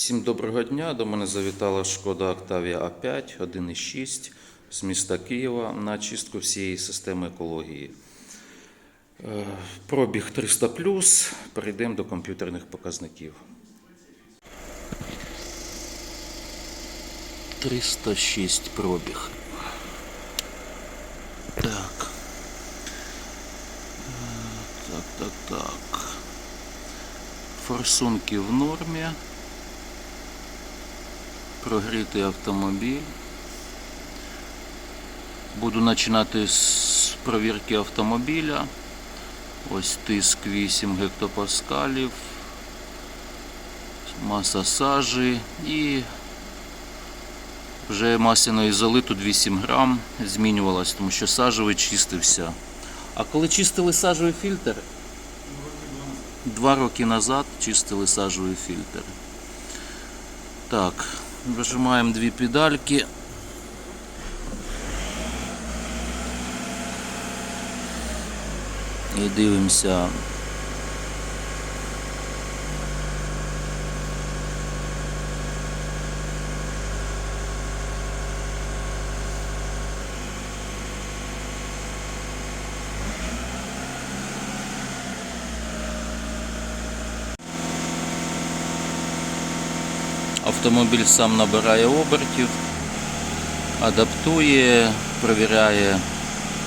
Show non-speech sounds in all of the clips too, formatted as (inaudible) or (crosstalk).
Всім доброго дня. До мене завітала шкода Octavia A5 1.6 з міста Києва на чистку всієї системи екології. Е, Пробіг 300 Перейдемо до комп'ютерних показників. 306 пробіг. Так. Е, Так, так, так. Форсунки в нормі. Прогрітий автомобіль. Буду починати з провірки автомобіля. Ось тиск 8 гектопаскалів, маса сажі і вже масляної золи тут 8 грам змінювалась, тому що сажевий чистився. А коли чистили сажевий фільтр? Два роки назад чистили сажевий фільтр. Так, вижимаємо дві педальки. І дивимося. Автомобіль сам набирає обертів, адаптує, перевіряє,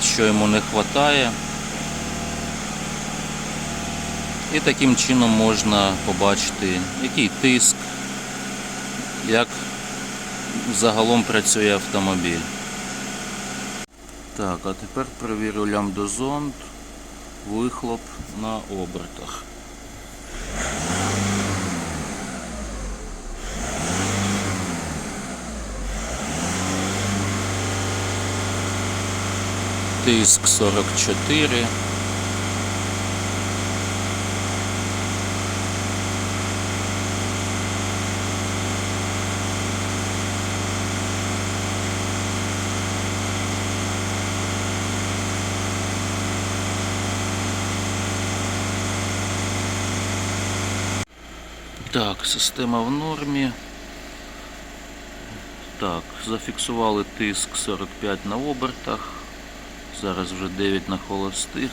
що йому не вистачає. І таким чином можна побачити, який тиск, як загалом працює автомобіль. Так, а тепер перевірю лямбдозонд, вихлоп на обертах. Тиск 44. Так, система в нормі. Так, зафіксували тиск 45 на обертах. Зараз вже 9 на холостих.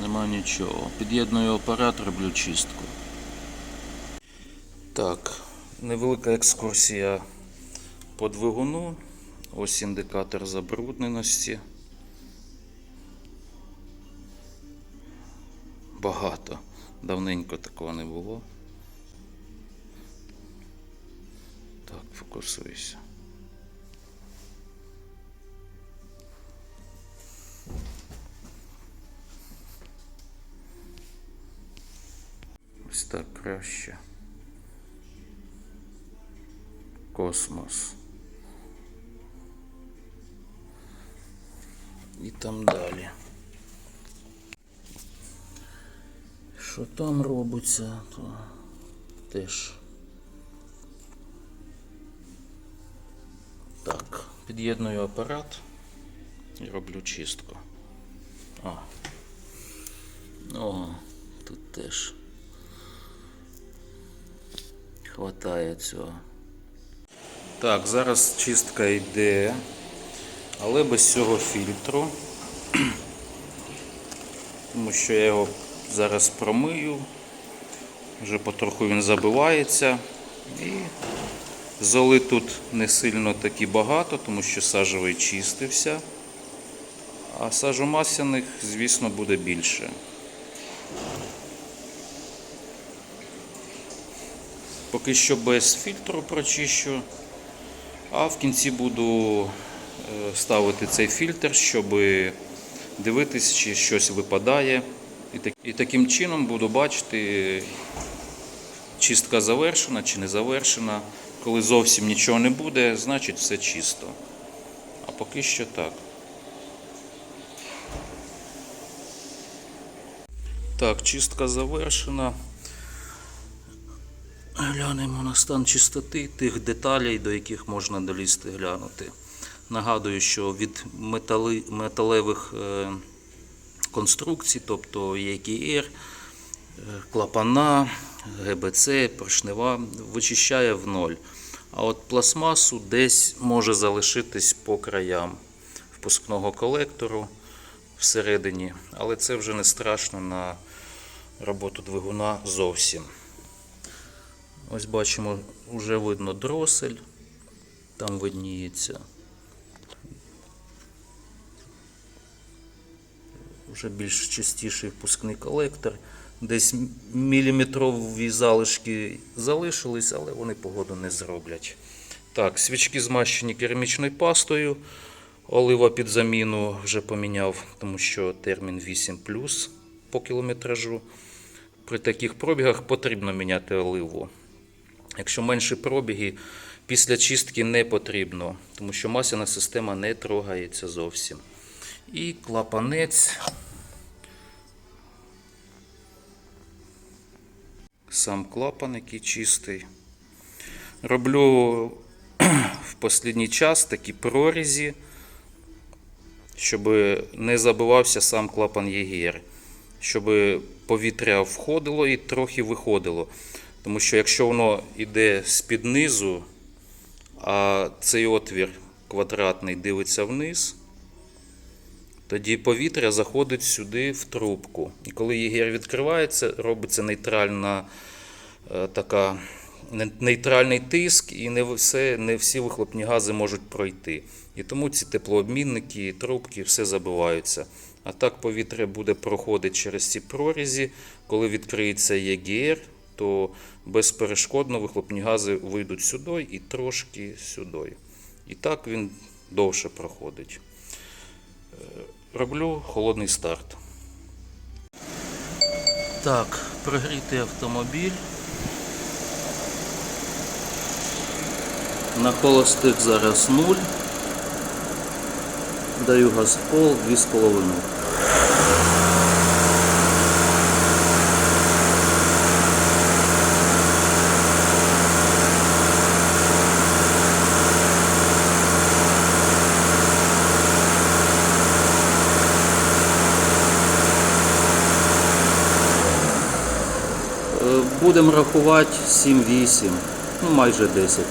Нема нічого. Під'єдную апарат, роблю чистку. Так, невелика екскурсія по двигуну. Ось індикатор забрудненості. Багато. Давненько такого не було. Так, фокусуйся. Ось так краще. Космос. І там далі. Що там робиться, то теж. Під'єдную апарат і роблю чистку. О. О, тут теж хватає цього. Так, зараз чистка йде, але без цього фільтру. (clears throat) Тому що я його зараз промию, вже потроху він забивається і золи тут не сильно такі багато, тому що сажевий чистився, а сажомасяних, звісно, буде більше. Поки що без фільтру прочищу, а в кінці буду е, ставити цей фільтр, щоб дивитись, чи щось випадає. І таким чином буду бачити, чистка завершена чи не завершена. Коли зовсім нічого не буде, значить все чисто. А поки що так. Так, чистка завершена. Глянемо на стан чистоти тих деталей, до яких можна долізти глянути. Нагадую, що від метали, металевих е, конструкцій, тобто е, клапана, ГБЦ, поршнева, вичищає в ноль. А от пластмасу десь може залишитись по краям впускного колектору всередині, але це вже не страшно на роботу двигуна зовсім. Ось бачимо, вже видно дросель, там видніється. Вже більш чистіший впускний колектор. Десь міліметрові залишки залишились, але вони погоду не зроблять. Так, свічки змащені керамічною пастою. Олива під заміну вже поміняв, тому що термін 8 по кілометражу. При таких пробігах потрібно міняти оливу. Якщо менші пробіги, після чистки не потрібно, тому що масляна система не трогається зовсім. І клапанець. Сам клапан, який чистий. Роблю (clears throat) в останній час такі прорізі, щоб не забивався сам клапан ЄГР, щоб повітря входило і трохи виходило. Тому що якщо воно йде з-під низу, а цей отвір квадратний дивиться вниз, тоді повітря заходить сюди в трубку. І коли ЄГР відкривається, робиться нейтральна е, така нейтральний тиск, і не все, не всі вихлопні гази можуть пройти. І тому ці теплообмінники, трубки, все забиваються. А так повітря буде проходити через ці прорізі. Коли відкриється ЄГР, то безперешкодно вихлопні гази вийдуть сюди і трошки сюди. І так він довше проходить. Роблю холодний старт. Так, прогрітий автомобіль. На холостих зараз 0. Даю газ в пол 2,5. Будемо рахувати 7-8, ну майже 10.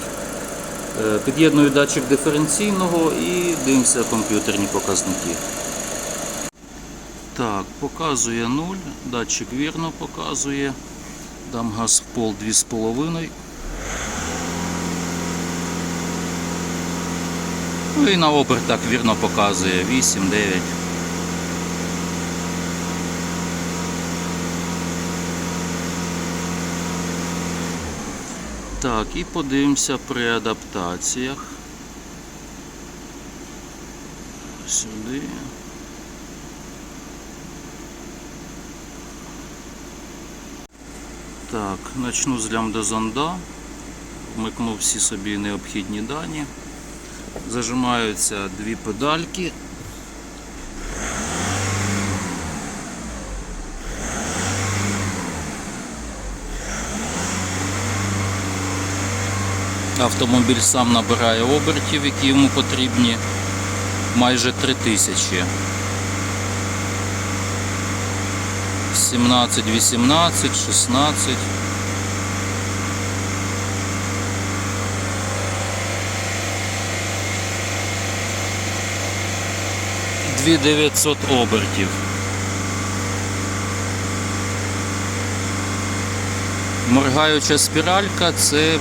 Е, Під'єдную датчик диференційного і дивимося комп'ютерні показники. Так, показує 0, датчик вірно показує. Дам газ в пол 2,5. Ну і на обертах вірно показує 8, Так, і подивимося при адаптаціях. Сюди. Так, начну з лямбда зонда. Вмикнув всі собі необхідні дані. Зажимаються дві педальки. Автомобіль сам набирає обертів, які йому потрібні майже 3000. 17, 18, 16. Дві 900 обертів. Моргаюча спіралька це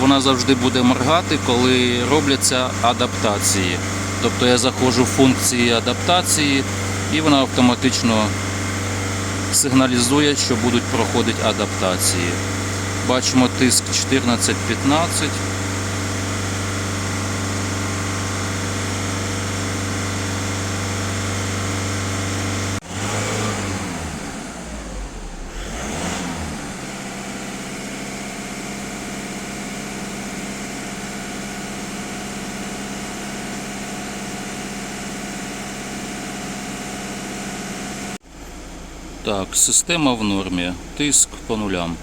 вона завжди буде моргати, коли робляться адаптації. Тобто я заходжу в функції адаптації і вона автоматично сигналізує, що будуть проходити адаптації. Бачимо тиск 14-15. Так, система в нормі. Тиск по нулям.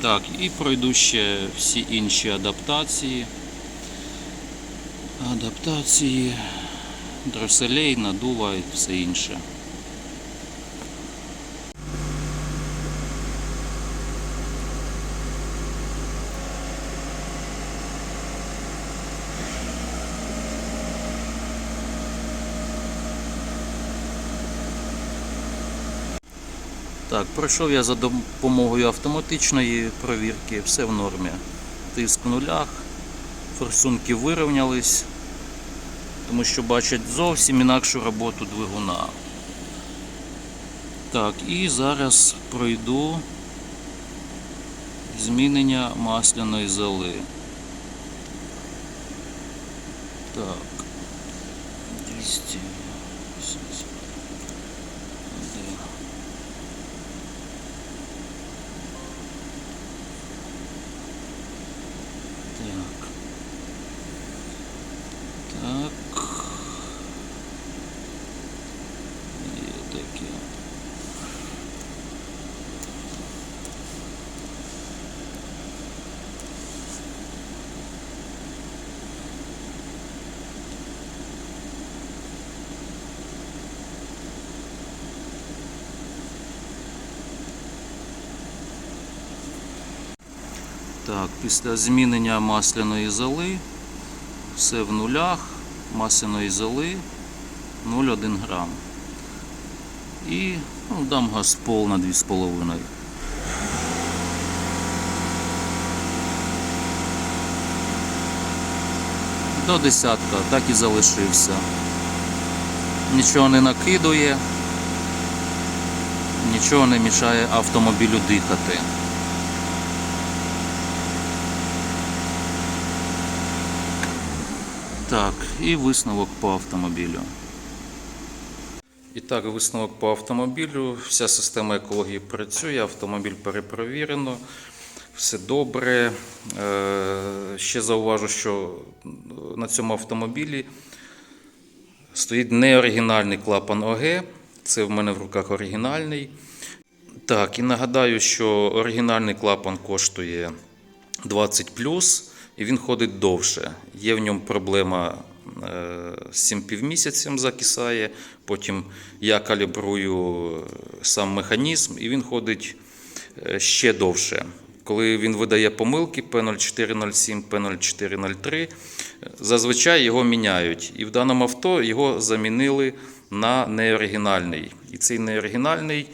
Так, і пройду ще всі інші адаптації. адаптації, дроселей, надува і все інше. Так, пройшов я за допомогою автоматичної провірки, все в нормі. Тиск в нулях, форсунки вирівнялись, тому що бачать зовсім інакшу роботу двигуна. Так, і зараз пройду змінення масляної золи. Так. 200. Так. Так. Є таке. Так, після змінення масляної золи все в нулях, масляної золи 0,1 грам. І ну, дам газ пол на 2,5. До десятка, так і залишився. Нічого не накидує, нічого не мішає автомобілю дихати. Так, і висновок по автомобілю. І так, висновок по автомобілю. Вся система екології працює, автомобіль перепровірено, все добре. Е, Ще зауважу, що на цьому автомобілі стоїть неоригінальний клапан ОГ. Це в мене в руках оригінальний. Так, і нагадаю, що оригінальний клапан коштує 20 і він ходить довше. Є в ньому проблема е, з цим півмісяцем закисає. Потім я калібрую е, сам механізм, і він ходить е, ще довше. Коли він видає помилки P0407, P0403, е, зазвичай його міняють. І в даному авто його замінили на неоригінальний. І цей неоригінальний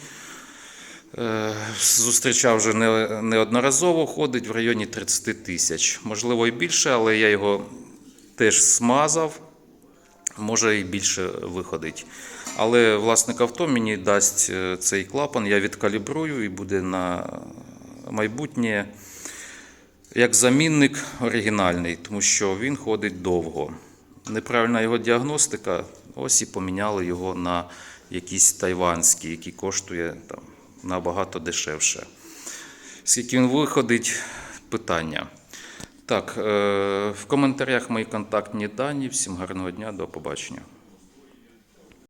Зустрічав вже неодноразово, ходить в районі 30 тисяч. Можливо, і більше, але я його теж смазав. Може і більше виходить. Але власник авто мені дасть е, цей клапан, я відкалібрую і буде на майбутнє як замінник оригінальний, тому що він ходить довго. Неправильна його діагностика, ось і поміняли його на якийсь тайванський, який коштує там, набагато дешевше. Скільки він виходить, питання. Так, е, в коментарях мої контактні дані. Всім гарного дня, до побачення.